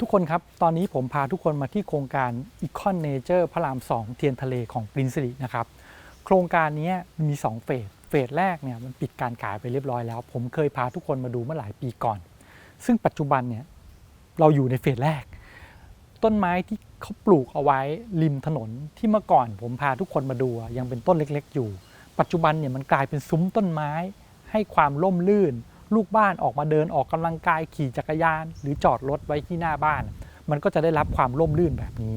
ทุกคนครับ ตอนนี้ผมพาทุกคนมาที่โครงการ Econ Nature พระราม 2 เทียนทะเลของปรินซิรินะครับ โครงการนี้มี 2 เฟส เฟสแรกเนี่ยมันปิดการขายไปเรียบร้อยแล้ว ผมเคยพาทุกคนมาดูเมื่อหลายปีก่อน ซึ่งปัจจุบันเนี่ยเราอยู่ในเฟสแรก ต้นไม้ที่เขาปลูกเอาไว้ริมถนนที่เมื่อก่อน ผมพาทุกคนมาดูยังเป็นต้นเล็ก ๆ อยู่ ปัจจุบันเนี่ยมันกลายเป็นซุ้มต้นไม้ ให้ความร่มรื่น ลูกบ้านออกมาเดินออกกำลังกายขี่จักรยาน หรือจอดรถไว้ที่หน้าบ้าน มันก็จะได้รับความร่มรื่นแบบนี้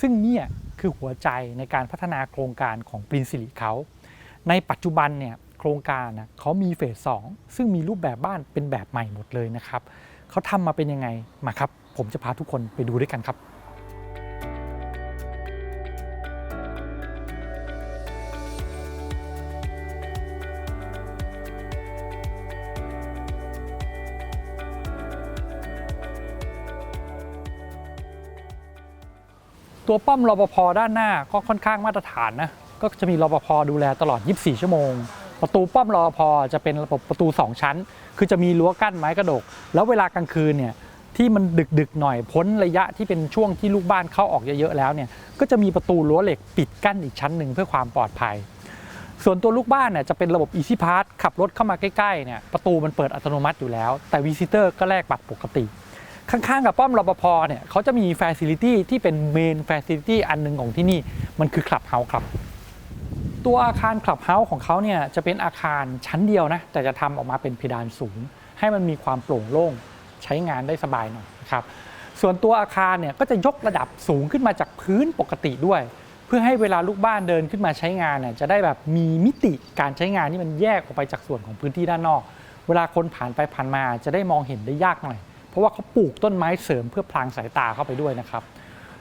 ซึ่งเนี่ยคือหัวใจในการพัฒนาโครงการของปรินซิลิเขา ในปัจจุบันเนี่ยโครงการนะเขามีเฟสสองซึ่งมีรูปแบบบ้านเป็นแบบใหม่หมดเลยนะครับเขาทำมาเป็นยังไงมาครับ ผมจะพาทุกคนไปดูด้วยกันครับ ตัวป้อมรปภด้านหน้าก็ค่อนข้างมาตรฐานนะ ก็จะมีรปภดูแลตลอด 24 ชั่วโมง ประตูป้อมรปภจะเป็นระบบประตู 2 ชั้น คือจะมีรั้วกั้นไม้กระดก แล้วเวลากลางคืนเนี่ยที่มันดึกดึกหน่อยพ้นระยะที่เป็นช่วงที่ลูกบ้านเข้าออกเยอะๆแล้วเนี่ยก็จะมีประตูรั้วเหล็กปิดกั้นอีกชั้นหนึ่งเพื่อความปลอดภัย ส่วนตัวลูกบ้านเนี่ยจะเป็นระบบ Easy Pass ขับรถเข้ามาใกล้ๆเนี่ยประตูมันเปิดอัตโนมัติอยู่แล้ว แต่ Visitor ก็แลกบัตรปกติ ข้างๆกับป้อมรปภเนี่ยเขาจะมีฟ a ซิลิตี้ที่เป็นเมนฟ a ซิลิตี้อันหนึ่งของที่นี่มันคือคลับเฮาส์ครับ ตัวอาคารคลับเฮาส์ของเขาเนี่ยจะเป็นอาคารชั้นเดียวนะ แต่จะทำออกมาเป็นเพดานสูง ให้มันมีความโปร่งโล่งใช้งานได้สบายหน่อยนะครับส่วนตัวอาคารเนี่ยก็จะยกระดับสูงขึ้นมาจากพื้นปกติด้วย เพื่อให้เวลาลูกบ้านเดินขึ้นมาใช้งานเนี่ยจะได้แบบมีมิติการใช้งานที่มันแยกออกไปจากส่วนของพื้นที่ด้านนอก เวลาคนผ่านไปผ่านมาจะได้มองเห็นได้ยากหน่อย เพราะว่าเขาปลูกต้นไม้เสริมเพื่อพลางสายตาเข้าไปด้วยนะครับ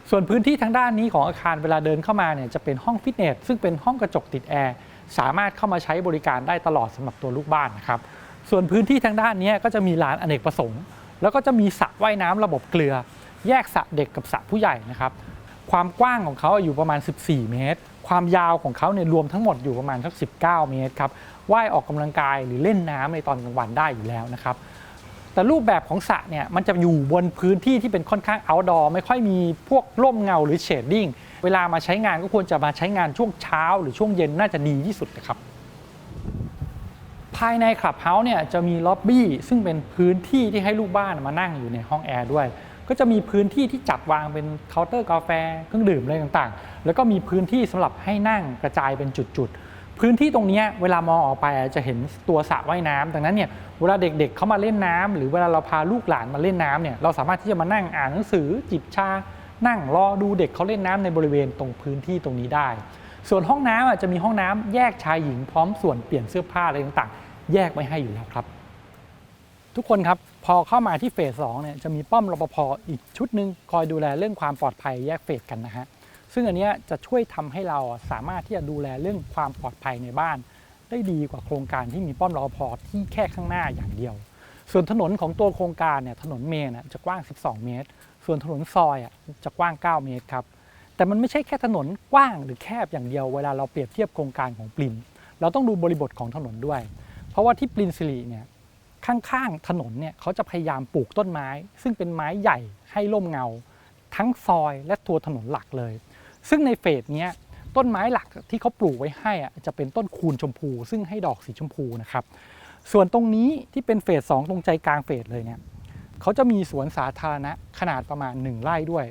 ส่วนพื้นที่ทางด้านนี้ของอาคารเวลาเดินเข้ามาเนี่ยจะเป็นห้องฟิตเนสซึ่งเป็นห้องกระจกติดแอร์สามารถเข้ามาใช้บริการได้ตลอดสำหรับตัวลูกบ้านนะครับ ส่วนพื้นที่ทางด้านนี้ก็จะมีลานอเนกประสงค์ แล้วก็จะมีสระว่ายน้ำระบบเกลือ แยกสระเด็กกับสระผู้ใหญ่นะครับ ความกว้างของเขาอยู่ประมาณ 14 เมตร ความยาวของเขาเนี่ยรวมทั้งหมดอยู่ประมาณสัก19 เมตรครับว่ายออกกำลังกายหรือเล่นน้ำในตอนกลางวันได้อยู่แล้วนะครับ แต่รูปแบบของสระเนี่ยมันจะอยู่บนพื้นที่ที่เป็นค่อนข้าง outdoor ไม่ค่อยมีพวกร่มเงาหรือเชดดิ้งเวลามาใช้งานก็ควรจะมาใช้งานช่วงเช้า หรือช่วงเย็นน่าจะดีที่สุดนะครับ ภายในคลับเฮาส์เนี่ยจะมีล็อบบี้ซึ่งเป็นพื้นที่ที่ให้ลูกบ้านมานั่งอยู่ในห้องแอร์ด้วยก็จะมีพื้นที่ที่จัดวางเป็นเคาน์เตอร์กาแฟเครื่องดื่มอะไรต่างๆ แล้วก็มีพื้นที่สำหรับให้นั่งกระจายเป็นจุดๆ พื้นที่ตรงนี้เวลามองออกไปจะเห็นตัวสระว่ายน้ำดังนั้นเนี่ยเวลาเด็กๆเขามาเล่นน้ำหรือเวลาเราพาลูกหลานมาเล่นน้ำเนี่ยเราสามารถที่จะมานั่งอ่านหนังสือจิบชา นั่งรอดูเด็กเขาเล่นน้ำในบริเวณตรงพื้นที่ตรงนี้ได้ ส่วนห้องน้ำจะมีห้องน้ำแยกชายหญิงพร้อมส่วนเปลี่ยนเสื้อผ้าอะไรต่างๆ แยกไว้ให้อยู่แล้วครับ ทุกคนครับพอเข้ามาที่เฟสสองเนี่ยจะมีป้อมรปภอีกชุดหนึ่งคอยดูแลเรื่องความปลอดภัยแยกเฟสกันนะฮะ ซึ่งอันนี้จะช่วยทำให้เราสามารถที่จะดูแลเรื่องความปลอดภัยในบ้าน ได้ดีกว่าโครงการที่มีป้อมรปภที่แค่ข้างหน้าอย่างเดียว ส่วนถนนของตัวโครงการเนี่ยถนนเมนจะกว้าง 12 เมตร ส่วนถนนซอยจะกว้าง 9 เมตรครับแต่มันไม่ใช่แค่ถนนกว้างหรือแคบอย่างเดียวเวลาเราเปรียบเทียบโครงการของปรินเราต้องดูบริบทของถนนด้วย เพราะว่าที่ปรินสิริเนี่ยข้างๆถนนเนี่ยเขาจะพยายามปลูกต้นไม้ ซึ่งเป็นไม้ใหญ่ให้ร่มเงา ทั้งซอยและตัวถนนหลักเลย ซึ่งในเฟสเนี้ยต้นไม้หลักที่เขาปลูกไว้ให้อะจะเป็นต้นคูนชมพู ซึ่งให้ดอกสีชมพูนะครับส่วนตรงนี้ที่เป็นเฟสสองตรงใจกลางเฟสเลยเนี่ยเขาจะมีสวนสาธารณะขนาดประมาณ 1 ไร่ด้วย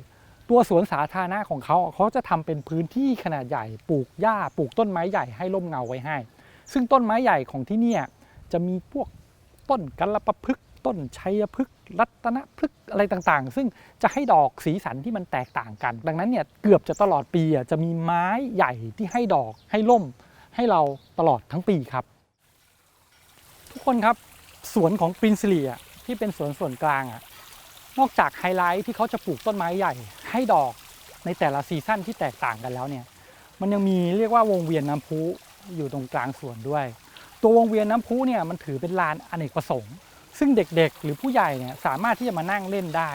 ตัวสวนสาธารณะของเขาเขาจะทำเป็นพื้นที่ขนาดใหญ่ปลูกหญ้าปลูกต้นไม้ใหญ่ให้ร่มเงาไว้ให้ ซึ่งต้นไม้ใหญ่ของที่นี่จะมีพวกต้นกัลปะพฤกต้นชัยพฤกษ์ รัตนพฤกษ์อะไรต่างๆ ซึ่งจะให้ดอกสีสันที่มันแตกต่างกัน ดังนั้นเนี่ยเกือบจะตลอดปีอะจะมีไม้ใหญ่ที่ให้ดอกให้ร่ม ให้เราตลอดทั้งปีครับ ทุกคนครับสวนของปรินซิลีอะที่เป็นสวนส่วนกลางอะนอกจากไฮไลท์ที่เขาจะปลูกต้นไม้ใหญ่ ให้ดอกในแต่ละซีซั่นที่แตกต่างกันแล้วเนี่ยมันยังมีเรียกว่าวงเวียนน้ำพุอยู่ตรงกลางสวนด้วย ตัววงเวียนน้ำพุเนี่ยมันถือเป็นลานอเนกประสงค์ ซึ่งเด็กๆ หรือผู้ใหญ่เนี่ยสามารถที่จะมานั่งเล่นได้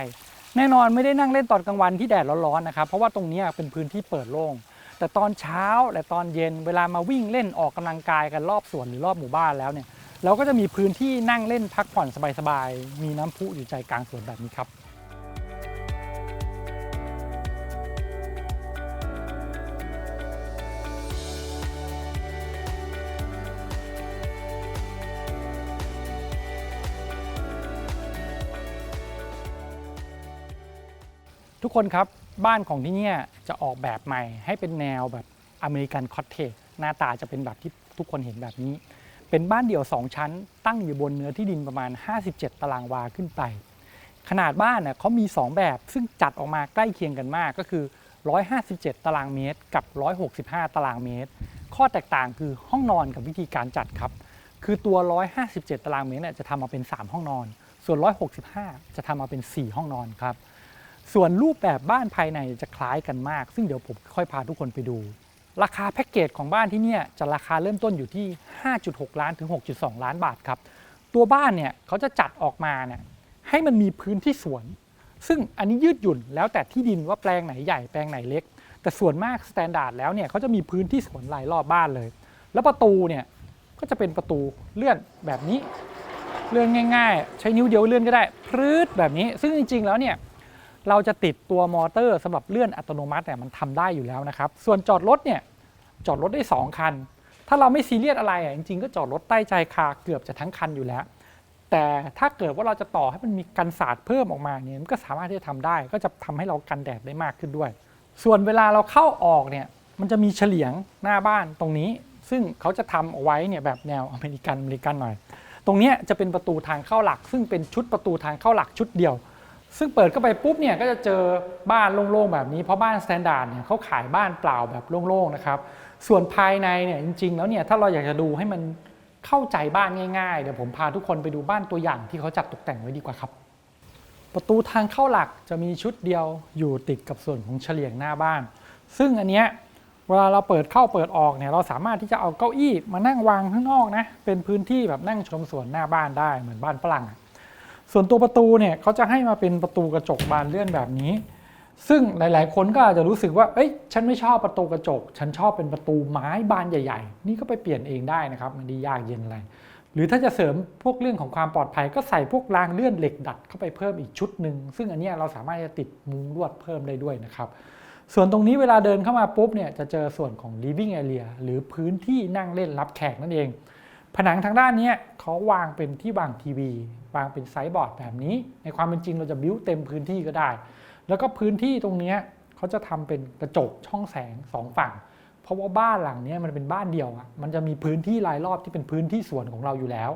แน่นอนไม่ได้นั่งเล่นตอนกลางวันที่แดดร้อนๆนะครับเพราะว่าตรงนี้เป็นพื้นที่เปิดโล่งแต่ตอนเช้าและตอนเย็นเวลามาวิ่งเล่นออกกำลังกายกันรอบสวนหรือรอบหมู่บ้านแล้วเนี่ยเราก็จะมีพื้นที่นั่งเล่นพักผ่อนสบายๆมีน้ำพุอยู่ใจกลางสวนแบบนี้ครับ ทุกคนครับบ้านของที่เนี่ยจะออกแบบใหม่ให้เป็นแนวแบบอเมริกันคอตเทจหน้าตาจะเป็นแบบที่ทุกคนเห็นแบบนี้ เป็นบ้านเดี่ยว 2 ชั้น ตั้งอยู่บนเนื้อที่ดินประมาณ 57 ตารางวาขึ้นไป ขนาดบ้านเน่ยเขามี 2 แบบซึ่งจัดออกมาใกล้เคียงกันมากก็คือ 157 ตารางเมตร กับ 165 ตารางเมตร ข้อแตกต่างคือห้องนอนกับวิธีการจัดครับ คือตัว 157 ตารางเมตรเนี่ยจะทำมาเป็น 3 ห้องนอน ส่วน 165 จะทำมาเป็น 4 ห้องนอนครับ ส่วนรูปแบบบ้านภายในจะคล้ายกันมาก ซึ่งเดี๋ยวผมค่อยพาทุกคนไปดู ราคาแพ็กเกจของบ้านที่เนี่ยจะราคาเริ่มต้นอยู่ที่ 5.6 ล้านถึง 6.2 ล้านบาทครับ ตัวบ้านเนี่ยเขาจะจัดออกมาเนี่ยให้มันมีพื้นที่สวน ซึ่งอันนี้ยืดหยุ่นแล้วแต่ที่ดินว่าแปลงไหนใหญ่แปลงไหนเล็ก แต่ส่วนมากสแตนดาร์ดแล้วเนี่ยเขาจะมีพื้นที่สวนรายรอบบ้านเลย แล้วประตูเนี่ยก็จะเป็นประตูเลื่อนแบบนี้ เลื่อนง่าย ๆ ใช้นิ้วเดียวเลื่อนก็ได้พรืดแบบนี้ ซึ่งจริง ๆ แล้วเนี่ย เราจะติดตัวมอเตอร์สำหรับเลื่อนอัตโนมัติเนี่ยมันทำได้อยู่แล้วนะครับ ส่วนจอดรถเนี่ยจอดรถได้ 2 คัน ถ้าเราไม่ซีเรียสอะไรอะจริงๆ ก็จอดรถใต้ใจคาเกือบจะทั้งคันอยู่แล้ว แต่ถ้าเกิดว่าเราจะต่อให้มันมีกันศาสตร์เพิ่มออกมาเนี่ยมันก็สามารถที่จะทำได้ ก็จะทำให้เรากันแดดได้มากขึ้นด้วย ส่วนเวลาเราเข้าออกเนี่ยมันจะมีเฉลียงหน้าบ้านตรงนี้ ซึ่งเขาจะทำเอาไว้เนี่ยแบบแนวอเมริกันอเมริกันหน่อย ตรงนี้จะเป็นประตูทางเข้าหลัก ซึ่งเป็นชุดประตูทางเข้าหลักชุดเดียว ซึ่งเปิดเข้าไปปุ๊บเนี่ยก็จะเจอบ้านโล่งๆแบบนี้ เพราะบ้านสแตนดาร์ดเนี่ยเขาขายบ้านเปล่าแบบโล่งๆนะครับส่วนภายในเนี่ยจริง ๆ แล้วเนี่ยถ้าเราอยากจะดูให้มันเข้าใจบ้านง่ายๆเดี๋ยวผมพาทุกคนไปดูบ้านตัวอย่างที่เขาจัดตกแต่งไว้ดีกว่าครับ ประตูทางเข้าหลักจะมีชุดเดียวอยู่ติดกับส่วนของเฉลียงหน้าบ้าน ซึ่งอันเนี้ยเวลาเราเปิดเข้าเปิดออกเนี่ยเราสามารถที่จะเอาเก้าอี้มานั่งวางข้างนอกนะเป็นพื้นที่แบบนั่งชมสวนหน้าบ้านได้เหมือนบ้านฝรั่งอะ ส่วนตัวประตูเนี่ยเขาจะให้มาเป็นประตูกระจกบานเลื่อนแบบนี้ ซึ่งหลาย ๆ คนก็อาจจะรู้สึกว่า เอ้ย ฉันไม่ชอบประตูกระจก ฉันชอบเป็นประตูไม้บานใหญ่ ๆ นี่ก็ไปเปลี่ยนเองได้นะครับ มันไดียากเย็นอะไร หรือถ้าจะเสริมพวกเรื่องของความปลอดภัย ก็ใส่พวกรางเลื่อนเหล็กดัดเข้าไปเพิ่มอีกชุดหนึ่ง ซึ่งอันนี้เราสามารถจะติดมุ้งลวดเพิ่มได้ด้วยนะครับ ส่วนตรงนี้เวลาเดินเข้ามาปุ๊บเนี่ย จะเจอส่วนของ living area หรือพื้นที่นั่งเล่นรับแขกนั่นเอง ผนังทางด้านนี้เขาวางเป็นที่วางทีวี วางเป็นไซส์บอร์ดแบบนี้ ในความเป็นจริงเราจะบิ้วเต็มพื้นที่ก็ได้ แล้วก็พื้นที่ตรงนี้เขาจะทำเป็นกระจกช่องแสงสองฝั่ง เพราะว่าบ้านหลังนี้มันเป็นบ้านเดียวอะมันจะมีพื้นที่รายรอบที่เป็นพื้นที่สวนของเราอยู่แล้ว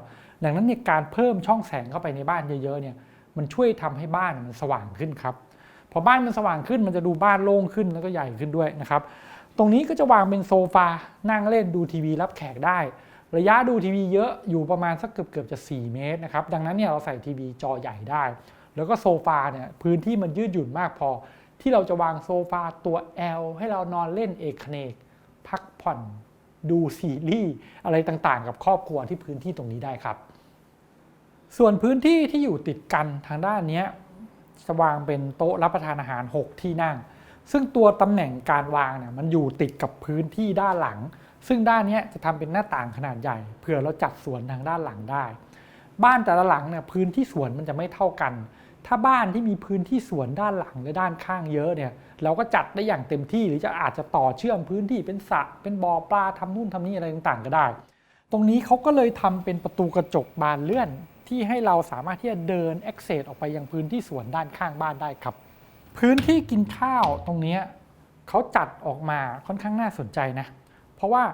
ดังนั้นเนี่ยการเพิ่มช่องแสงเข้าไปในบ้านเยอะๆเนี่ยมันช่วยทำให้บ้านมันสว่างขึ้นครับพอบ้านมันสว่างขึ้นมันจะดูบ้านโล่งขึ้นแล้วก็ใหญ่ขึ้นด้วยนะครับตรงนี้ก็จะวางเป็นโซฟานั่งเล่นดูทีวีรับแขกได้ ระยะดูทีวีเยอะอยู่ประมาณสักเกือบเกือบจะ 4 เมตรนะครับดังนั้นเนี่ยเราใส่ทีวีจอใหญ่ได้ แล้วก็โซฟาเนี่ยพื้นที่มันยืดหยุ่นมากพอ ที่เราจะวางโซฟาตัว L ให้เรานอนเล่นเอกเนกพักผ่อนดูซีรีส์อะไรต่างๆ กับครอบครัวที่พื้นที่ตรงนี้ได้ครับ ส่วนพื้นที่ที่อยู่ติดกันทางด้านนี้จะวางเป็นโต๊ะรับประทานอาหาร 6 ที่นั่ง ซึ่งตัวตำแหน่งการวางเนี่ยมันอยู่ติดกับพื้นที่ด้านหลัง ซึ่งด้านนี้จะทำเป็นหน้าต่างขนาดใหญ่เผื่อเราจัดสวนทางด้านหลังได้ บ้านแต่ละหลังเนี่ยพื้นที่สวนมันจะไม่เท่ากัน ถ้าบ้านที่มีพื้นที่สวนด้านหลังและด้านข้างเยอะเนี่ยเราก็จัดได้อย่างเต็มที่หรือจะอาจจะต่อเชื่อมพื้นที่เป็นสระเป็นบ่อปลาทำนู่นทำนี่อะไรต่างๆ ก็ได้ ตรงนี้เขาก็เลยทำเป็นประตูกระจกบานเลื่อนที่ให้เราสามารถที่จะเดิน access ออกไปยังพื้นที่สวนด้านข้างบ้านได้ครับ พื้นที่กินข้าวตรงนี้เขาจัดออกมาค่อนข้างน่าสนใจนะเราะว่า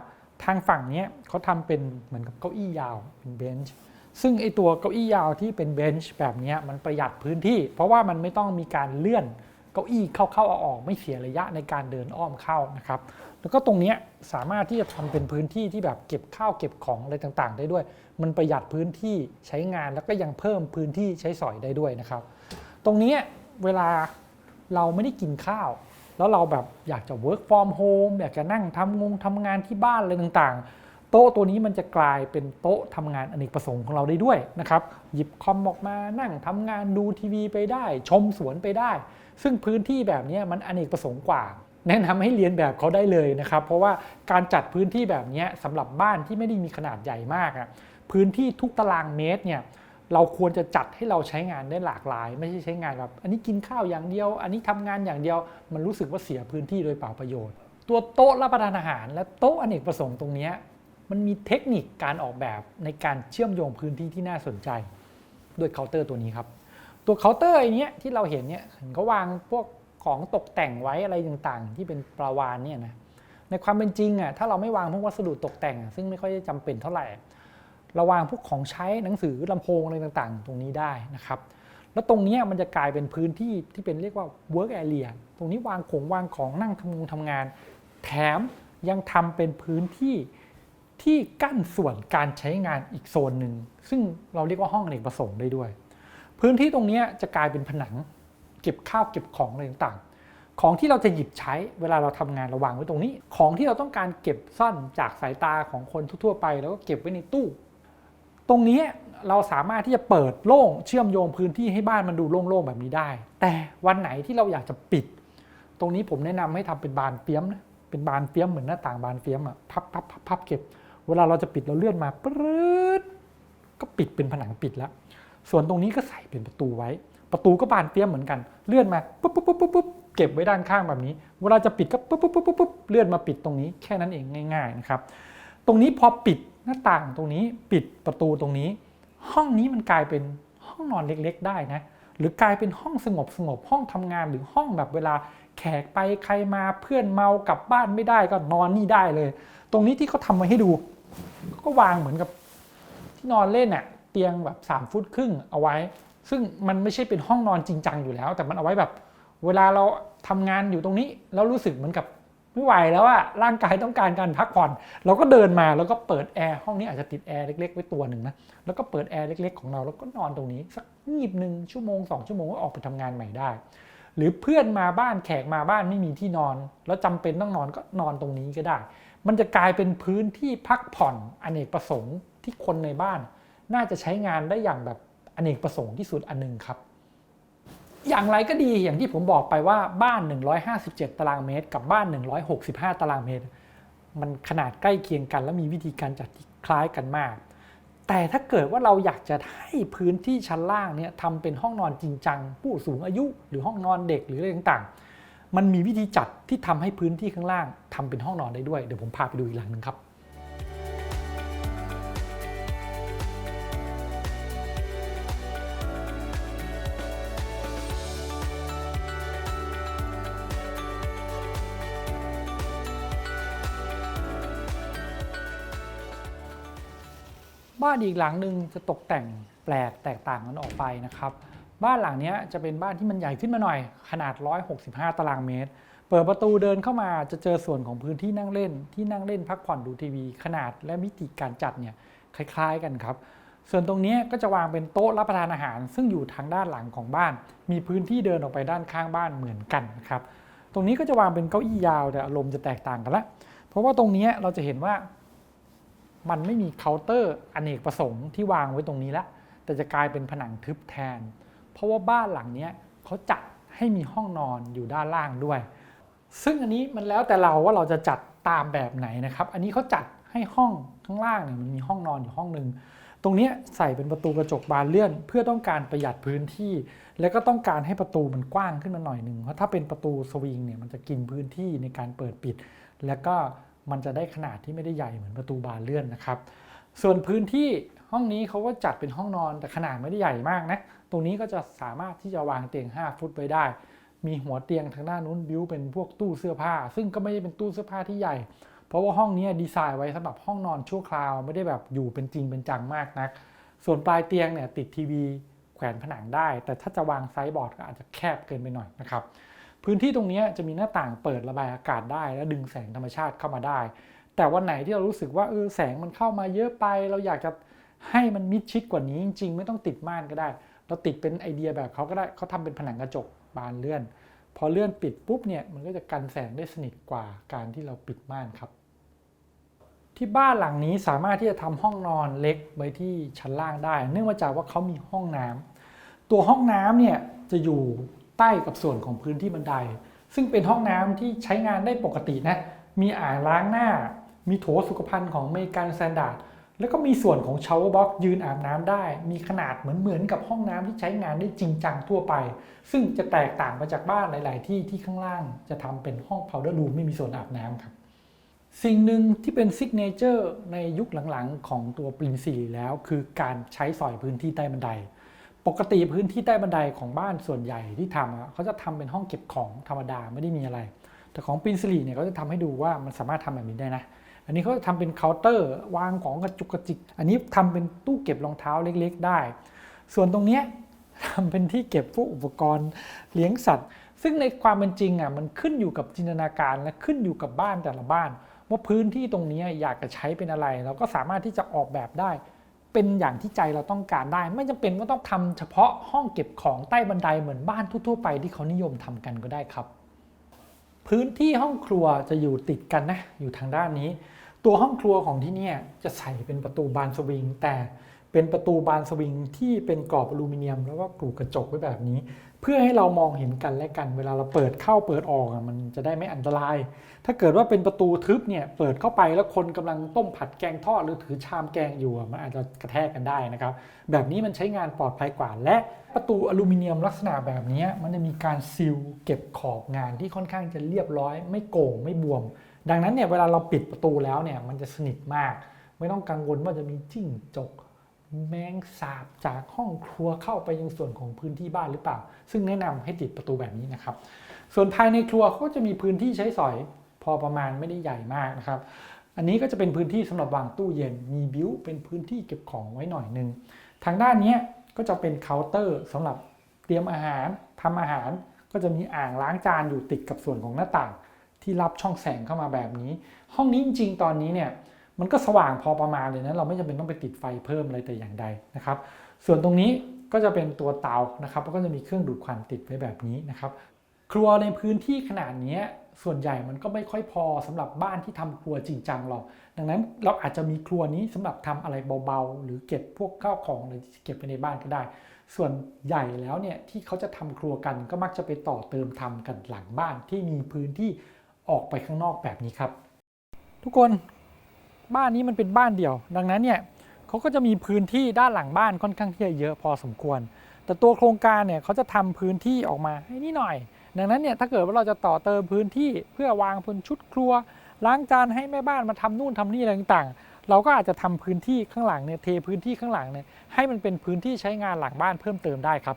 ทางฝั่งนี้เขาทำเป็นเหมือนกับเก้าอี้ยาวเป็นเบนช์ซึ่งไอตัวเก้าอี้ยาวที่เป็นเบนช์แบบนี้มันประหยัดพื้นที่ เพราะว่ามันไม่ต้องมีการเลื่อนเก้าอี้เข้าๆออกๆไม่เสียระยะในการเดินอ้อมเข้านะครับแล้วก็ตรงนี้สามารถที่จะทำเป็นพื้นที่ที่แบบเก็บข้าวเก็บของอะไรต่างๆ ได้ด้วย มันประหยัดพื้นที่ใช้งานแล้วก็ยังเพิ่มพื้นที่ใช้สอยได้ด้วยนะครับ ตรงนี้เวลา เราไม่ได้กินข้าว แล้วเราแบบอยากจะ work from home อยากจะนั่งทำงงทำงานที่บ้านอะไรต่างๆ โต๊ะตัวนี้มันจะกลายเป็นโต๊ะทำงานอเนกประสงค์ของเราได้ด้วยนะครับ หยิบคอมออกมานั่งทำงานดูทีวีไปได้ ชมสวนไปได้ ซึ่งพื้นที่แบบนี้มันอเนกประสงค์กว่าแนะนำให้เรียนแบบเขาได้เลยนะครับ เพราะว่าการจัดพื้นที่แบบนี้สำหรับบ้านที่ไม่ได้มีขนาดใหญ่มากอะพื้นที่ทุกตารางเมตรเนี่ย เราควรจะจัดให้เราใช้งานได้หลากหลาย ไม่ใช่ใช้งานแบบอันนี้กินข้าวอย่างเดียว อันนี้ทำงานอย่างเดียว มันรู้สึกว่าเสียพื้นที่โดยเปล่าประโยชน์ ตัวโต๊ะรับประทานอาหาร และโต๊ะอเนกประสงค์ตรงนี้มันมีเทคนิคการออกแบบในการเชื่อมโยงพื้นที่ที่น่าสนใจด้วยเคาน์เตอร์ตัวนี้ครับ ตัวเคาน์เตอร์ไอ้เนี้ยที่เราเห็นเนี่ยเห็นเขาวางพวกของตกแต่งไว้อะไรต่างๆ ที่เป็นปลาวานเนี่ยนะในความเป็นจริงอะถ้าเราไม่วางพวกวัสดุตกแต่ง ซึ่งไม่ค่อยจำเป็นเท่าไหร่ ราวางพวกของใช้หนังสือลำโพงอะไรต่างๆ ตรงนี้ได้นะครับ แล้วตรงนี้มันจะกลายเป็นพื้นที่ที่เป็นเรียกว่า work area ตรงนี้วางของวางของนั่งทำงงทำงาน แถมยังทำเป็นพื้นที่ที่กั้นส่วนการใช้งานอีกโซนหนึ่ง ซึ่งเราเรียกว่าห้องอเนกประสงค์ได้ด้วย พื้นที่ตรงนี้จะกลายเป็นผนัง เก็บข้าวเก็บของอะไรต่างๆ ของที่เราจะหยิบใช้เวลาเราทำงานเราวางไว้ตรงนี้ ของที่เราต้องการเก็บซ่อนจากสายตาของคนทั่วๆไป แล้วก็เก็บไว้ในตู้ ตรงนี้เราสามารถที่จะเปิดโล่งเชื่อมโยงพื้นที่ให้บ้านมันดูโล่งๆแบบนี้ได้ แต่วันไหนที่เราอยากจะปิด ตรงนี้ผมแนะนำให้ทำเป็นบานเฟียมนะเป็นบานเฟียมเหมือนหน้าต่างบานเฟียมอะพับพับพับพับเก็บ เวลาเราจะปิดเราเลื่อนมาปื๊ดก็ปิดเป็นผนังปิดแล้ว ส่วนตรงนี้ก็ใส่เป็นประตูไว้ ประตูก็บานเฟียมเหมือนกัน เลื่อนมาปุ๊บปุ๊บปุ๊บปุ๊บปุ๊บเก็บไว้ด้านข้างแบบนี้ เวลาจะปิดก็ปุ๊บปุ๊บปุ๊บปุ๊บเลื่อนมาปิดตรงนี้แค่นั้นเองง่าย ๆนะครับ ตรงนี้พอปิด น้าต่างตรงนี้ปิดประตูตรงนี้ ห้องนี้มันกลายเป็นห้องนอนเล็กๆ ได้นะหรือกลายเป็นห้องสงบสงบห้องทำงานหรือห้องแบบเวลาแขกไปใครมาเพื่อนเมากลับบ้านไม่ได้ก็นอนนี่ได้เลย ตรงนี้ที่เขาทำมาให้ดู ก็วางเหมือนกับที่นอนเล่นอะเตียงแบบ 3 ฟุตครึ่งเอาไว้ ซึ่งมันไม่ใช่เป็นห้องนอนจริงจังอยู่แล้ว แต่มันเอาไว้แบบ เวลาเราทำงานอยู่ตรงนี้แล้วรู้สึกเหมือนกับ ไม่ไหวแล้วอะร่างกายต้องการการพักผ่อน เราก็เดินมาแล้วก็เปิดแอร์ห้องนี้อาจจะติดแอร์เล็กๆไว้ตัวหนึ่งนะแล้วก็เปิดแอร์เล็กๆของเราแล้วก็นอนตรงนี้ สักงีบหนึ่งชั่วโมงสองชั่วโมงก็ออกไปทำงานใหม่ได้ หรือเพื่อนมาบ้านแขกมาบ้านไม่มีที่นอน แล้วจำเป็นต้องนอนก็นอนตรงนี้ก็ได้ มันจะกลายเป็นพื้นที่พักผ่อนอเนกประสงค์ที่คนในบ้าน น่าจะใช้งานได้อย่างแบบอเนกประสงค์ที่สุดอันหนึงครับ อย่างไรก็ดีอย่างที่ผมบอกไปว่าบ้าน 157 ตารางเมตร กับบ้าน 165 ตารางเมตร มันขนาดใกล้เคียงกัน และมีวิธีการจัดที่คล้ายกันมาก แต่ถ้าเกิดว่าเราอยากจะให้พื้นที่ชั้นล่างเนี่ยทำเป็นห้องนอนจริงจัง ผู้สูงอายุ หรือห้องนอนเด็กหรืออะไรต่างๆ มันมีวิธีจัดที่ทำให้พื้นที่ข้างล่างทำเป็นห้องนอนได้ด้วยเดี๋ยวผมพาไปดูอีกหลังหนึ่งครับ บ้านอีกหลังหนึ่งจะตกแต่งแปลกแตกต่างกันออกไปนะครับ บ้านหลังนี้จะเป็นบ้านที่มันใหญ่ขึ้นมาหน่อย ขนาด 165 ตารางเมตร เปิดประตูเดินเข้ามาจะเจอส่วนของพื้นที่นั่งเล่น ที่นั่งเล่นพักผ่อนดูทีวี ขนาดและมิติการจัดเนี่ยคล้าย ๆ กันครับ ส่วนตรงนี้ก็จะวางเป็นโต๊ะรับประทานอาหาร ซึ่งอยู่ทางด้านหลังของบ้าน มีพื้นที่เดินออกไปด้านข้างบ้านเหมือนกันครับ ตรงนี้ก็จะวางเป็นเก้าอี้ยาวแต่อารมณ์จะแตกต่างกันละ เพราะว่าตรงนี้เราจะเห็นว่า มันไม่มีเคาน์เตอร์อเนกประสงค์ที่วางไว้ตรงนี้ละแต่จะกลายเป็นผนังทึบแทน เพราะว่าบ้านหลังนี้เขาจัดให้มีห้องนอนอยู่ด้านล่างด้วย ซึ่งอันนี้มันแล้วแต่เราว่าเราจะจัดตามแบบไหนนะครับ อันนี้เขาจัดให้ห้องข้างล่างเนี่ยมันมีห้องนอนอยู่ห้องหนึ่งตรงนี้ใส่เป็นประตูกระจกบานเลื่อน เพื่อต้องการประหยัดพื้นที่ แล้วก็ต้องการให้ประตูมันกว้างขึ้นมาหน่อยหนึ่งเพราะถ้าเป็นประตูสวิงเนี่ยมันจะกินพื้นที่ในการเปิดปิด แล้วก็ มันจะได้ขนาดที่ไม่ได้ใหญ่เหมือนประตูบานเลื่อนนะครับ ส่วนพื้นที่ห้องนี้เขาก็จัดเป็นห้องนอนแต่ขนาดไม่ได้ใหญ่มากนะ ตรงนี้ก็จะสามารถที่จะวางเตียง 5 ฟุตไว้ได้ มีหัวเตียงทางด้านนู้นบิวเป็นพวกตู้เสื้อผ้า ซึ่งก็ไม่ได้เป็นตู้เสื้อผ้าที่ใหญ่ เพราะว่าห้องนี้ดีไซน์ไว้สำหรับห้องนอนชั่วคราวไม่ได้แบบอยู่เป็นจริงเป็นจังมากนัก ส่วนปลายเตียงเนี่ยติดทีวีแขวนผนังได้ แต่ถ้าจะวางไซส์บอร์ดก็อาจจะแคบเกินไปหน่อยนะครับ พื้นที่ตรงนี้จะมีหน้าต่างเปิดระบายอากาศได้ และดึงแสงธรรมชาติเข้ามาได้ แต่วันไหนที่เรารู้สึกว่าเออแสงมันเข้ามาเยอะไป เราอยากจะให้มันมิดชิดกว่านี้จริง ๆ ไม่ต้องติดม่านก็ได้ เราติดเป็นไอเดียแบบเขาก็ได้เขาทำเป็นผนังกระจกบานเลื่อน พอเลื่อนปิดปุ๊บเนี่ยมันก็จะกันแสงได้สนิทกว่าการที่เราปิดม่านครับ ที่บ้านหลังนี้สามารถที่จะทำห้องนอนเล็กไว้ที่ชั้นล่างได้ เนื่องมาจากว่าเขามีห้องน้ำตัวห้องน้ำเนี่ยจะอยู่ ใต้กับส่วนของพื้นที่บันได ซึ่งเป็นห้องน้ำที่ใช้งานได้ปกตินะ มีอ่างล้างหน้า มีโถสุขภัณฑ์ของเมกันแตนดาร์ดแล้วก็มีส่วนของชาว์บ็อกยืนอาบน้ำได้ มีขนาดเหมือนเหมือนกับห้องน้ำที่ใช้งานได้จริงจังทั่วไป ซึ่งจะแตกต่างไปจากบ้านหลาย ๆ ที่ที่ข้างล่างจะทำเป็นห้องพาวเดอร์รูมไม่มีส่วนอาบน้ำครับ สิ่งหนึ่งที่เป็นซิกเนเจอร์ในยุคหลัง ๆ ของตัวปรินซีแล้ว คือการใช้สอยพื้นที่ใต้บันได ปกติพื้นที่ใต้บันไดของบ้านส่วนใหญ่ที่ทำเขาจะทำเป็นห้องเก็บของธรรมดาไม่ได้มีอะไร แต่ของปินซิลีเนี่ยเขาจะทำให้ดูว่ามันสามารถทำแบบนี้ได้นะ อันนี้เขาจะทำเป็นเคาน์เตอร์วางของกระจุกกระจิก อันนี้ทำเป็นตู้เก็บรองเท้าเล็กๆ ได้ ส่วนตรงเนี้ยทำเป็นที่เก็บพวกอุปกรณ์เลี้ยงสัตว์ ซึ่งในความเป็นจริงอะมันขึ้นอยู่กับจินตนาการและขึ้นอยู่กับบ้านแต่ละบ้าน ว่าพื้นที่ตรงนี้อยากจะใช้เป็นอะไร เราก็สามารถที่จะออกแบบได้ เป็นอย่างที่ใจเราต้องการได้ ไม่จำเป็นว่าต้องทำเฉพาะห้องเก็บของใต้บันไดเหมือนบ้านทั่วๆไปที่เขานิยมทำกันก็ได้ครับ พื้นที่ห้องครัวจะอยู่ติดกันนะอยู่ทางด้านนี้ ตัวห้องครัวของที่นี่จะใส่เป็นประตูบานสวิง แต่เป็นประตูบานสวิงที่เป็นกรอบอลูมิเนียม แล้วก็กรูกระจกไว้แบบนี้ เพื่อให้เรามองเห็นกันและกัน เวลาเราเปิดเข้าเปิดออกมันจะได้ไม่อันตราย ถ้าเกิดว่าเป็นประตูทึบเนี่ยเปิดเข้าไปแล้วคนกำลังต้มผัดแกงทอดหรือถือชามแกงอยู่มันอาจจะกระแทกกันได้นะครับ แบบนี้มันใช้งานปลอดภัยกว่า และประตูอลูมิเนียมลักษณะแบบนี้มันจะมีการซีลเก็บขอบงานที่ค่อนข้างจะเรียบร้อย ไม่โก่งไม่บวม ดังนั้นเนี่ยเวลาเราปิดประตูแล้วเนี่ยมันจะสนิทมาก ไม่ต้องกังวลว่าจะมีจิ้งจก แมงสาบจากห้องครัวเข้าไปยังส่วนของพื้นที่บ้านหรือเปล่า ซึ่งแนะนำให้ติดประตูแบบนี้นะครับ ส่วนภายในครัวเขาก็จะมีพื้นที่ใช้สอย พอประมาณไม่ได้ใหญ่มากนะครับ อันนี้ก็จะเป็นพื้นที่สำหรับวางตู้เย็นมีบิวเป็นพื้นที่เก็บของไว้หน่อยหนึงทางด้านนี้ก็จะเป็นเคาน์เตอร์สำหรับเตรียมอาหารทำอาหาร ก็จะมีอ่างล้างจานอยู่ติดกับส่วนของหน้าต่าง ที่รับช่องแสงเข้ามาแบบนี้ ห้องนี้จริงๆตอนนี้เนี่ย มันก็สว่างพอประมาณเลยนะเราไม่จำเป็นต้องไปติดไฟเพิ่มอะไรแต่อย่างใดนะครับ ส่วนตรงนี้ก็จะเป็นตัวเตานะครับแล้วก็จะมีเครื่องดูดควันติดไว้แบบนี้นะครับ ครัวในพื้นที่ขนาดนี้ส่วนใหญ่มันก็ไม่ค่อยพอสำหรับบ้านที่ทำครัวจริงจังหรอก ดังนั้นเราอาจจะมีครัวนี้สำหรับทำอะไรเบาๆ หรือเก็บพวกข้าวของอะไรที่เก็บไว้ในบ้านก็ได้ ส่วนใหญ่แล้วเนี่ยที่เขาจะทำครัวกันก็มักจะไปต่อเติมทำกันหลังบ้านที่มีพื้นที่ออกไปข้างนอกแบบนี้ครับ ทุกคน บ้านนี้มันเป็นบ้านเดี่ยว ดังนั้นเนี่ยเขาก็จะมีพื้นที่ด้านหลังบ้านค่อนข้างที่จะเยอะพอสมควร แต่ตัวโครงการเนี่ยเขาจะทำพื้นที่ออกมาให้นี่หน่อย ดังนั้นเนี่ยถ้าเกิดว่าเราจะต่อเติมพื้นที่เพื่อวางบนชุดครัว ล้างจานให้แม่บ้านมาทำนู่นทำนี่อะไรต่างๆ เราก็อาจจะทำพื้นที่ข้างหลังเนี่ยเทพื้นที่ข้างหลังเนี่ยให้มันเป็นพื้นที่ใช้งานหลังบ้านเพิ่มเติมได้ครับ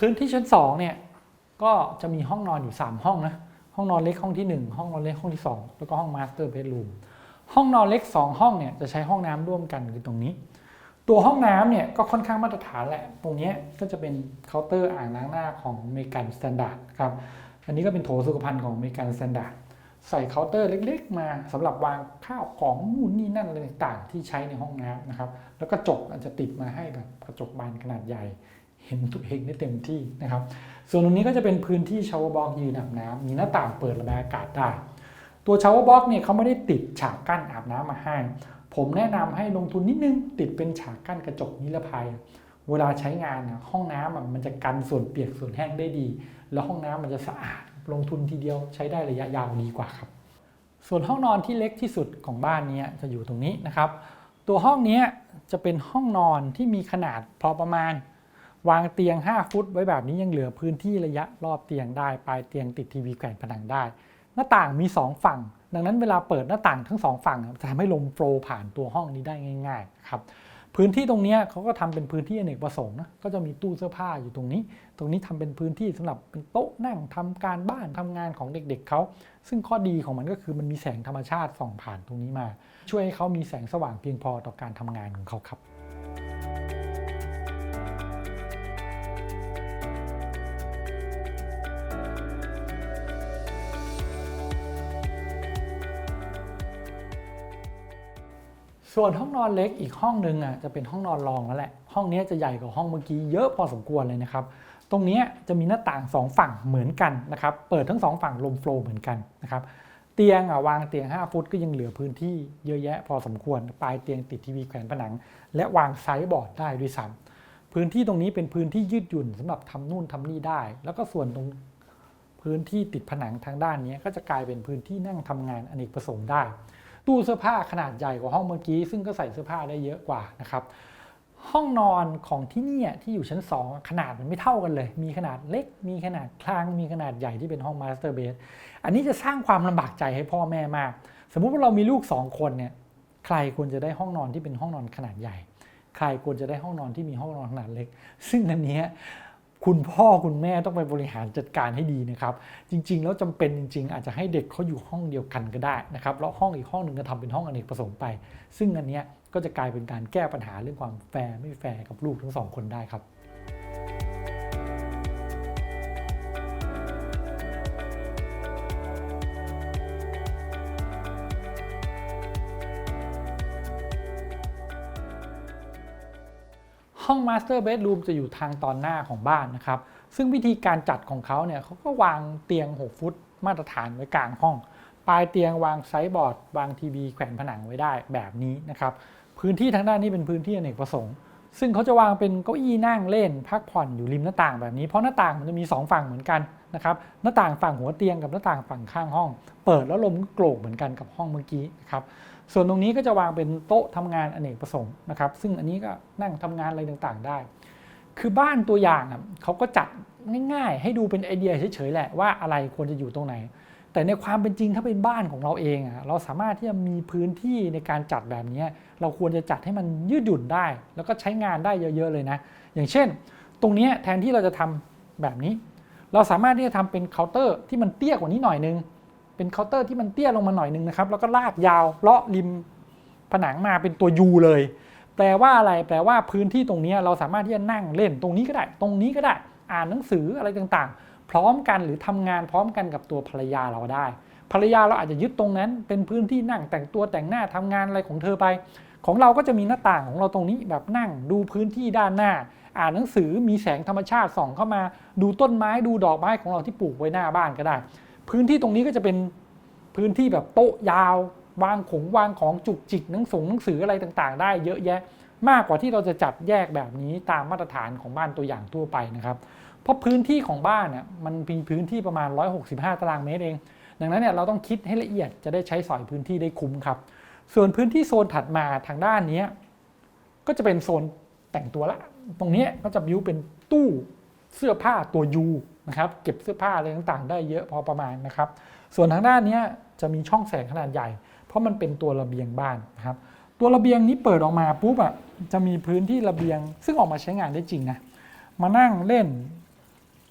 พื้นที่ชั้น2เนี่ยก็จะมีห้องนอนอยู่ 3 ห้องนะห้องนอนเล็กห้องที่ 1 ห้องนอนเล็กห้องที่ 2 แล้วก็ห้องมาสเตอร์เบดรูมห้องนอนเล็ก 2 ห้องเนี่ยจะใช้ห้องน้ำร่วมกันคือตรงนี้ ตัวห้องน้ำเนี่ยก็ค่อนข้างมาตรฐานแหละ ตรงนี้ก็จะเป็นเคาน์เตอร์อ่างล้างหน้าของเมกันสแตนดาร์ดครับอันนี้ก็เป็นโถสุขภัณฑ์ของเมกันสแตนดาร์ดใส่เคาน์เตอร์เล็ก ๆ มาสำหรับวางข้าวของนู่นนี่นั่นอะไรต่างๆที่ใช้ในห้องน้ำนะครับแล้วกระจกอาจจะติดมาให้แบบกระจกบานขนาดใหญ่ เห็นตัวเองได้เต็มที่นะครับ ส่วนตรงนี้ก็จะเป็นพื้นที่ชาวบล็อกยืนอาบน้ำมีหน้าต่างเปิดระบายอากาศได้ ตัวชาวบล็อกเนี่ยเขาไม่ได้ติดฉากกั้นอาบน้ำมาให้ ผมแนะนำให้ลงทุนนิดนึง ติดเป็นฉากกั้นกระจกนิรภัย เวลาใช้งานน่ะห้องน้ำอะมันจะกันส่วนเปียกส่วนแห้งได้ดี แล้วห้องน้ำมันจะสะอาดลงทุนทีเดียวใช้ได้ระยะยาวดีกว่าครับ ส่วนห้องนอนที่เล็กที่สุดของบ้านเนี้จะอยู่ตรงนี้นะครับ ตัวห้องนี้จะเป็นห้องนอนที่มีขนาดพอประมาณ วางเตียง 5 ฟุตไว้แบบนี้ยังเหลือพื้นที่ระยะรอบเตียงได้ ปลายเตียงติดทีวีแขวนผนังได้ หน้าต่างมี 2 ฝั่ง ดังนั้นเวลาเปิดหน้าต่างทั้ง 2 ฝั่งจะทำให้ลมโฟล์ผ่านตัวห้องนี้ได้ง่ายๆครับพื้นที่ตรงนี้เขาก็ทำเป็นพื้นที่อเนกประสงค์นะ ก็จะมีตู้เสื้อผ้าอยู่ตรงนี้ ตรงนี้ทำเป็นพื้นที่สำหรับเป็นโต๊ะนั่งทำการบ้านทำงานของเด็กๆเขา ซึ่งข้อดีของมันก็คือมันมีแสงธรรมชาติส่องผ่านตรงนี้มา ช่วยให้เขามีแสงสว่างเพียงพอต่อการทำงานของเขาครับ ส่วนห้องนอนเล็กอีกห้องหนึ่งอะจะเป็นห้องนอนรองแล้วแหละ ห้องนี้จะใหญ่กว่าห้องเมื่อกี้เยอะพอสมควรเลยนะครับ ตรงนี้จะมีหน้าต่างสองฝั่งเหมือนกันนะครับ เปิดทั้งสองฝั่งลมโฟล์เหมือนกันนะครับ เตียงอะวางเตียง 5 ฟุตก็ยังเหลือพื้นที่เยอะแยะ พอสมควร ปลายเตียงติดทีวีแขวนผนัง และวางไซส์บอร์ดได้ด้วยซ้ำพื้นที่ตรงนี้เป็นพื้นที่ยืดหยุ่นสำหรับทำนู่นทำนี่ได้ แล้วก็ส่วนตรงพื้นที่ติดผนังทางด้านนี้ก็จะกลายเป็นพื้นที่นั่งทำงานอเนกประสงค์ได้ ตู้เสื้อผ้าขนาดใหญ่กว่าห้องเมื่อกี้ ซึ่งก็ใส่เสื้อผ้าได้เยอะกว่านะครับห้องนอนของที่นี่ที่อยู่ชั้น 2 ขนาดมันไม่เท่ากันเลย มีขนาดเล็ก มีขนาดกลาง มีขนาดใหญ่ที่เป็นห้องมาสเตอร์เบดอันนี้จะสร้างความลำบากใจให้พ่อแม่มาก สมมุติว่าเรามีลูก 2 คนเนี่ยใครควรจะได้ห้องนอนที่เป็นห้องนอนขนาดใหญ่ ใครควรจะได้ห้องนอนที่มีห้องนอนขนาดเล็ก ซึ่งอันนี้ คุณพ่อคุณแม่ต้องไปบริหารจัดการให้ดีนะครับ จริง ๆ แล้วจำเป็นจริง ๆ อาจจะให้เด็กเขาอยู่ห้องเดียวกันก็ได้นะครับแล้วห้องอีกห้องหนึ่งก็ทำเป็นห้องอเนกประสงค์ไป ซึ่งอันเนี้ยก็จะกลายเป็นการแก้ปัญหาเรื่องความแฟร์ไม่แฟร์กับลูกทั้งสองคนได้ครับ ห้อง Master Bedroom จะอยู่ทางตอนหน้าของบ้านนะครับ ซึ่งวิธีการจัดของเขาเนี่ยเขาก็วางเตียง 6 ฟุตมาตรฐานไว้กลางห้อง ปลายเตียงวางไซส์บอร์ด วางทีวีแขวนผนังไว้ได้แบบนี้นะครับ พื้นที่ทางด้านนี้เป็นพื้นที่อเนกประสงค์ ซึ่งเขาจะวางเป็นเก้าอี้นั่งเล่น พักผ่อนอยู่ริมหน้าต่างแบบนี้ เพราะหน้าต่างมันจะมี 2 ฝั่งเหมือนกันนะครับ หน้าต่างฝั่งหัวเตียงกับหน้าต่างฝั่งข้างห้อง เปิดแล้วลมก็โกรกเหมือนกันกับห้องเมื่อกี้นะครับ ส่วนตรงนี้ก็จะวางเป็นโต๊ะทำงานอเนกประสงค์นะครับ ซึ่งอันนี้ก็นั่งทำงานอะไรต่างๆได้ คือบ้านตัวอย่างเขาก็จัดง่ายๆ ให้ดูเป็นไอเดียเฉยๆแหละว่าอะไรควรจะอยู่ตรงไหน แต่ในความเป็นจริงถ้าเป็นบ้านของเราเองเราสามารถที่จะมีพื้นที่ในการจัดแบบนี้เราควรจะจัดให้มันยืดหยุ่นได้ แล้วก็ใช้งานได้เยอะๆเลยนะ อย่างเช่น ตรงนี้แทนที่เราจะทำแบบนี้ เราสามารถที่จะทำเป็นเคาน์เตอร์ที่มันเตี้ยกว่านี้หน่อยนึง เป็นเคาน์เตอร์ที่มันเตี้ยลงมาหน่อยนึงนะครับ แล้วก็ลากยาวเลาะริมผนังมาเป็นตัวยูเลย แปลว่าอะไร แปลว่าพื้นที่ตรงนี้เราสามารถที่จะนั่งเล่นตรงนี้ก็ได้ ตรงนี้ก็ได้ อ่านหนังสืออะไรต่างๆ พร้อมกันหรือทำงานพร้อมกันกับตัวภรรยาเราได้ ภรรยาเราอาจจะยึดตรงนั้น เป็นพื้นที่นั่งแต่งตัวแต่งหน้าทำงานอะไรของเธอไป ของเราก็จะมีหน้าต่างของเราตรงนี้แบบนั่งดูพื้นที่ด้านหน้า อ่านหนังสือมีแสงธรรมชาติส่องเข้ามา ดูต้นไม้ดูดอกไม้ของเราที่ปลูกไว้หน้าบ้านก็ได้ พื้นที่ตรงนี้ก็จะเป็นพื้นที่แบบโต๊ะยาว วางของวางของจุกจิกหนังสงหนังสืออะไรต่างๆ ได้เยอะแยะ มากกว่าที่เราจะจัดแยกแบบนี้ตามมาตรฐานของบ้านตัวอย่างทั่วไปนะครับ เพราะพื้นที่ของบ้านเนี่ยมันมีพื้นที่ประมาณ 165 ตารางเมตรเอง ดังนั้นเนี่ยเราต้องคิดให้ละเอียดจะได้ใช้สอยพื้นที่ได้คุ้มครับ ส่วนพื้นที่โซนถัดมาทางด้านนี้ก็จะเป็นโซนแต่งตัวละ ตรงนี้ก็จะบิวเป็นตู้เสื้อผ้าตัวยู นะครับเก็บเสื้อผ้าอะไรต่างๆ ได้เยอะพอประมาณนะครับ ส่วนทางด้านนี้จะมีช่องแสงขนาดใหญ่ เพราะมันเป็นตัวระเบียงบ้านนะครับตัวระเบียงนี้เปิดออกมาปุ๊บอะจะมีพื้นที่ระเบียง ซึ่งออกมาใช้งานได้จริงนะมานั่งเล่น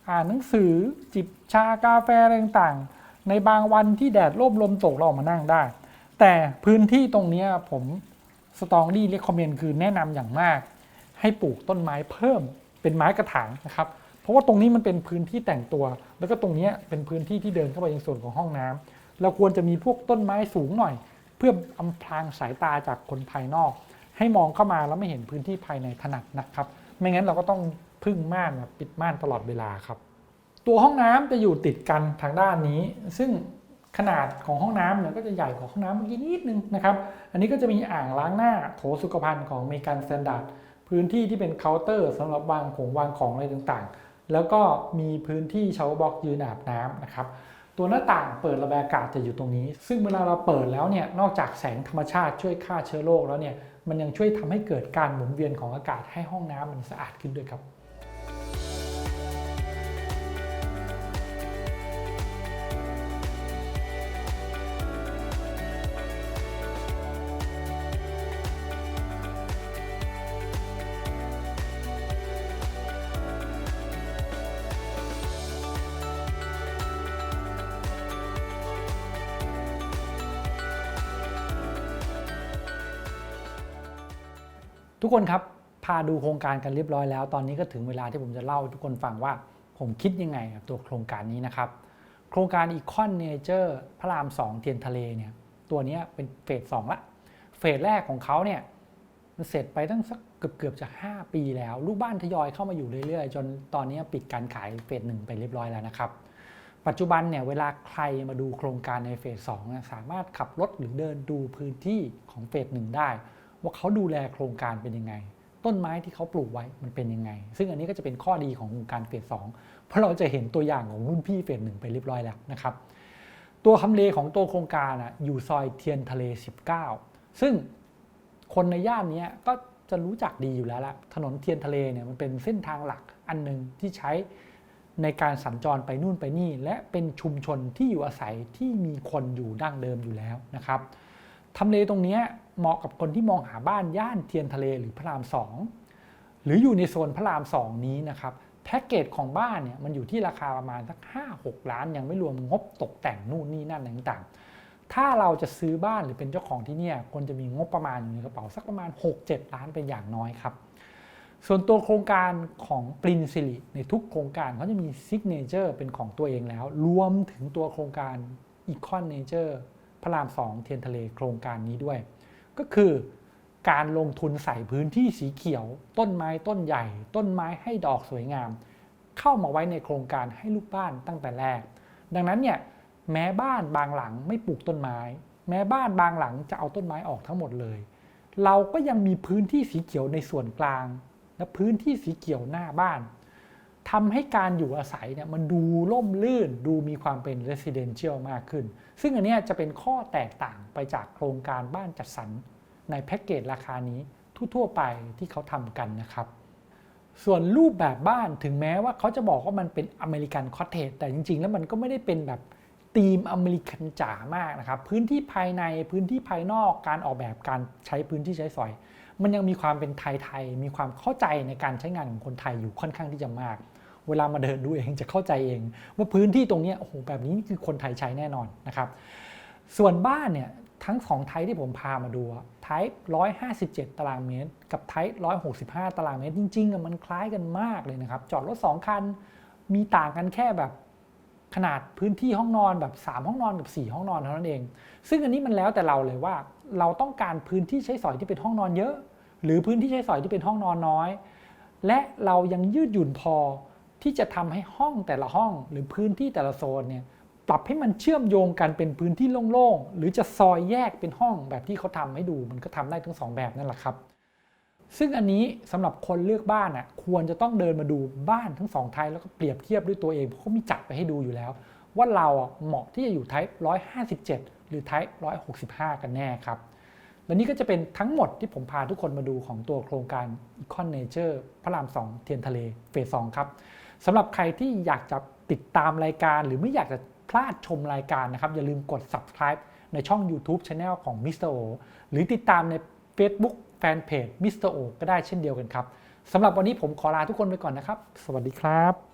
อ่านหนังสือจิบชากาแฟอะไรต่างๆ ในบางวันที่แดดร่มลมตกเราออกมานั่งได้ แต่พื้นที่ตรงนี้ผมสตองดี้เรคคอมเมนต์คือแนะนำอย่างมาก ให้ปลูกต้นไม้เพิ่มเป็นไม้กระถางนะครับ เพราะว่าตรงนี้มันเป็นพื้นที่แต่งตัว แล้วก็ตรงนี้เป็นพื้นที่ที่เดินเข้าไปในส่วนของห้องน้ำเราควรจะมีพวกต้นไม้สูงหน่อย เพื่ออำพรางสายตาจากคนภายนอก ให้มองเข้ามาแล้วไม่เห็นพื้นที่ภายในถนัดนะครับ ไม่งั้นเราก็ต้องพึ่งม่านปิดม่านตลอดเวลาครับ ตัวห้องน้ำจะอยู่ติดกันทางด้านนี้ ซึ่งขนาดของห้องน้ำเนี่ยก็จะใหญ่กว่าห้องน้ำเมื่อกี้นิดนึงนะครับ อันนี้ก็จะมีอ่างล้างหน้าโถสุขภัณฑ์ของเมกันสแตนดาร์ดพื้นที่ที่เป็นเคาน์เตอร์สำหรับวางของวางของอะไรต่างๆ แล้วก็มีพื้นที่ชาวบล็อกยืนอาบน้ำนะครับ ตัวหน้าต่างเปิดระบายอากาศจะอยู่ตรงนี้ ซึ่งเวลาเราเปิดแล้วเนี่ย นอกจากแสงธรรมชาติช่วยฆ่าเชื้อโรคแล้วเนี่ย มันยังช่วยทำให้เกิดการหมุนเวียนของอากาศให้ห้องน้ำมันสะอาดขึ้นด้วยครับ กคนครับพาดูโครงการกันเรียบร้อยแล้ว ตอนนี้ก็ถึงเวลาที่ผมจะเล่าให้ทุกคนฟังว่าผมคิดยังไงกับตัวโครงการนี้นะครับ โครงการอีคอนเนเจอร์พระราม 2 เทียนทะเลเนี่ยตัวนี้เป็นเฟสสองละ เฟสแรกของเขาเนี่ยมันเสร็จไปตั้งสักเกือบเกือบจะ 5 ปีแล้ว ลูกบ้านทยอยเข้ามาอยู่เรื่อยๆ จนตอนนี้ปิดการขายเฟสหนึ่งไปเรียบร้อยแล้วนะครับ ปัจจุบันเนี่ยเวลาใครมาดูโครงการในเฟสสองเนี่ยสามารถขับรถหรือเดินดูพื้นที่ของเฟสหนึ่งได้ ว่าเขาดูแลโครงการเป็นยังไง ต้นไม้ที่เขาปลูกไว้มันเป็นยังไง ซึ่งอันนี้ก็จะเป็นข้อดีของโครงการเฟสสองเพราะเราจะเห็นตัวอย่างของรุ่นพี่เฟสหนึ่งไปเรียบร้อยแล้วนะครับตัวคำเลของตัวโครงการอะอยู่ซอยเทียนทะเล 19 ซึ่งคนในย่านนี้ก็จะรู้จักดีอยู่แล้วละถนนเทียนทะเลเนี่ยมันเป็นเส้นทางหลักอันหนึ่งที่ใช้ในการสัญจรไปนู่นไปนี่ และเป็นชุมชนที่อยู่อาศัยที่มีคนอยู่ดั้งเดิมอยู่แล้วนะครับทำเลตรงนี้ เหมาะกับคนที่มองหาบ้านย่านเทียนทะเลหรือพระรามสองหรืออยู่ในโซนพระรามสองนี้นะครับแพ็กเกจของบ้านเนี่ยมันอยู่ที่ราคาประมาณสัก5-6 ล้าน ยังไม่รวมงบตกแต่งนู่นนี่นั่นต่างๆ ถ้าเราจะซื้อบ้านหรือเป็นเจ้าของที่เนี่ยควรจะมีงบประมาณอยู่ในกระเป๋าสักประมาณ 6-7 ล้านเป็นอย่างน้อยครับส่วนตัวโครงการของปรินซิลิในทุกโครงการเขาจะมีซิกเนเจอร์เป็นของตัวเองแล้ว รวมถึงตัวโครงการอีคอนเนเจอร์พระรามสองเทียนทะเลโครงการนี้ด้วย ก็คือการลงทุนใส่พื้นที่สีเขียว ต้นไม้ต้นใหญ่ ต้นไม้ให้ดอกสวยงาม เข้ามาไว้ในโครงการให้ลูกบ้านตั้งแต่แรก ดังนั้นเนี่ยแม้บ้านบางหลังไม่ปลูกต้นไม้ แม้บ้านบางหลังจะเอาต้นไม้ออกทั้งหมดเลย เราก็ยังมีพื้นที่สีเขียวในส่วนกลาง และพื้นที่สีเขียวหน้าบ้าน ทำให้การอยู่อาศัยเนี่ยมันดูร่มรื่นดูมีความเป็น residential มากขึ้น ซึ่งอันนี้จะเป็นข้อแตกต่างไปจากโครงการบ้านจัดสรรในแพ็กเกจราคานี้ทั่วๆไปที่เขาทำกันนะครับ ส่วนรูปแบบบ้านถึงแม้ว่าเขาจะบอกว่ามันเป็นอเมริกันคอ t เทจแต่จริง ๆ แล้วมันก็ไม่ได้เป็นแบบธีมอเมริกันจ๋ามากนะครับ พื้นที่ภายในพื้นที่ภายนอกการออกแบบการใช้พื้นที่ใช้สอย มันยังมีความเป็นไทย ๆ มีความเข้าใจในการใช้งานของคนไทยอยู่ค่อนข้างที่จะมาก เวลามาเดินดูเองจะเข้าใจเอง ว่าพื้นที่ตรงนี้โอ้โหแบบนี้นี่คือคนไทยใช้แน่นอนนะครับ ส่วนบ้านเนี่ยทั้งสองไทป์ที่ผมพามาดูไทป์157 ตารางเมตร กับไทป์165 ตารางเมตร จริงๆมันคล้ายกันมากเลยนะครับ จอดรถ 2 คัน มีต่างกันแค่แบบขนาดพื้นที่ห้องนอนแบบ 3 ห้องนอนกับ 4 ห้องนอนเท่านั้นเอง ซึ่งอันนี้มันแล้วแต่เราเลยว่า เราต้องการพื้นที่ใช้สอยที่เป็นห้องนอนเยอะ หรือพื้นที่ใช้สอยที่เป็นห้องนอนน้อย และเรายังยืดหยุ่นพอ ที่จะทำให้ห้องแต่ละห้องหรือพื้นที่แต่ละโซนเนี่ยปรับให้มันเชื่อมโยงกันเป็นพื้นที่โล่งๆ หรือจะซอยแยกเป็นห้องแบบที่เขาทำให้ดู มันก็ทำได้ทั้งสองแบบนั่นแหละครับ ซึ่งอันนี้สำหรับคนเลือกบ้านอะควรจะต้องเดินมาดูบ้านทั้งสองไทยแล้วก็เปรียบเทียบด้วยตัวเองเพราะเขามีจัดไปให้ดูอยู่แล้ว ว่าเราเหมาะที่จะอยู่ไทป์157 หรือไทป์165 กันแน่ครับและนี่ก็จะเป็นทั้งหมดที่ผมพาทุกคนมาดูของตัวโครงการ Econ Nature พระราม 2 เทียนทะเลเฟส2ครับ สำหรับใครที่อยากจะติดตามรายการ หรือไม่อยากจะพลาดชมรายการนะครับ อย่าลืมกด subscribe ในช่อง YouTube Channel ของ Mr. O หรือติดตามใน Facebook Fanpage Mr. O ก็ได้เช่นเดียวกันครับสำหรับวันนี้ผมขอลาทุกคนไปก่อนนะครับ สวัสดีครับ